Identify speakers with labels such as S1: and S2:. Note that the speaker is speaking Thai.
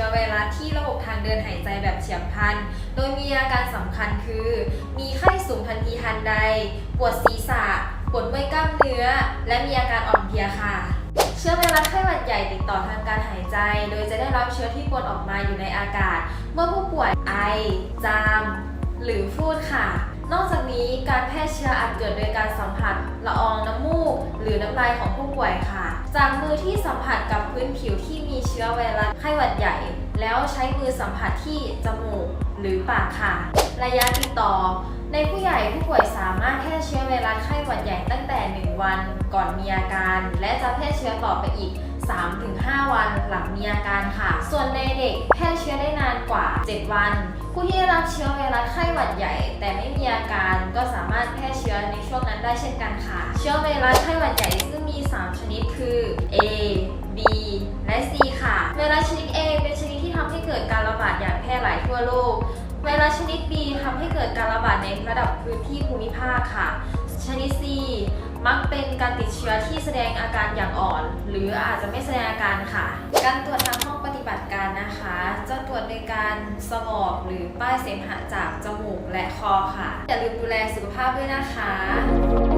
S1: ชื้อไวรัสที่ระบบทางเดินหายใจแบบเฉียบพลัน โดยมีอาการสำคัญคือ มีไข้สูงทันทีทันใด ปวดศีรษะ ปวดเมื่อยกล้ามเนื้อ และมีอาการอ่อนเพลียค่ะ เชื้อไวรัสไข้หวัดใหญ่ติดต่อทางการหายใจ โดยจะได้รับเชื้อที่ปนออกมาอยู่ในอากาศ เมื่อผู้ป่วยไอ จาม หรือพูดค่ะนอกจากนี้การแพร่เชื้ออาจเกิดโดยการสัมผัสละอองน้ำมูก หรือน้ำลายของผู้ จากมือที่สัมผัสกับพื้นผิวที่มีเชื้อไวรัสไข้หวัดใหญ่ แล้วใช้มือสัมผัสที่จมูกหรือปากค่ะ ระยะติดต่อ ในผู้ใหญ่ผู้ป่วยสามารถแพร่เชื้อไวรัสไข้หวัดใหญ่ตั้งแต่ 1 วันก่อนมีอาการ และจะแพร่เชื้อต่อไปอีก 3-5 วันหลังมีอาการค่ะ ส่วนในเด็กแพร่เชื้อได้นานกว่า 7 วัน ผู้ที่ได้รับเชื้อไวรัสไข้หวัดใหญ่ แต่ไม่มีอาการก็สามารถแพร่เชื้อในช่วงนั้นได้เช่นกันค่ะ เชื้อไวรัสไข้หวัดใหญ่ซึ่งมี 3 ชนิด คือ A B และ C ค่ะ ไวรัสชนิด A เป็นชนิดที่ทำให้เกิดการระบาดอย่างแพร่หลายทั่วโลก ไวรัสชนิด B ทำให้เกิดการระบาดในระดับพื้นที่ภูมิภาคค่ะ ชนิด C มักเป็นการติดเชื้อที่แสดงอาการอย่างอ่อน หรืออาจจะไม่แสดงอาการค่ะ การตรวจทางห้องปฏิบัติการนะคะ จะตรวจโดยการสวอปหรือป้ายเสมหะจากจมูกและคอค่ะ อย่าลืมดูแลสุขภาพด้วยนะคะ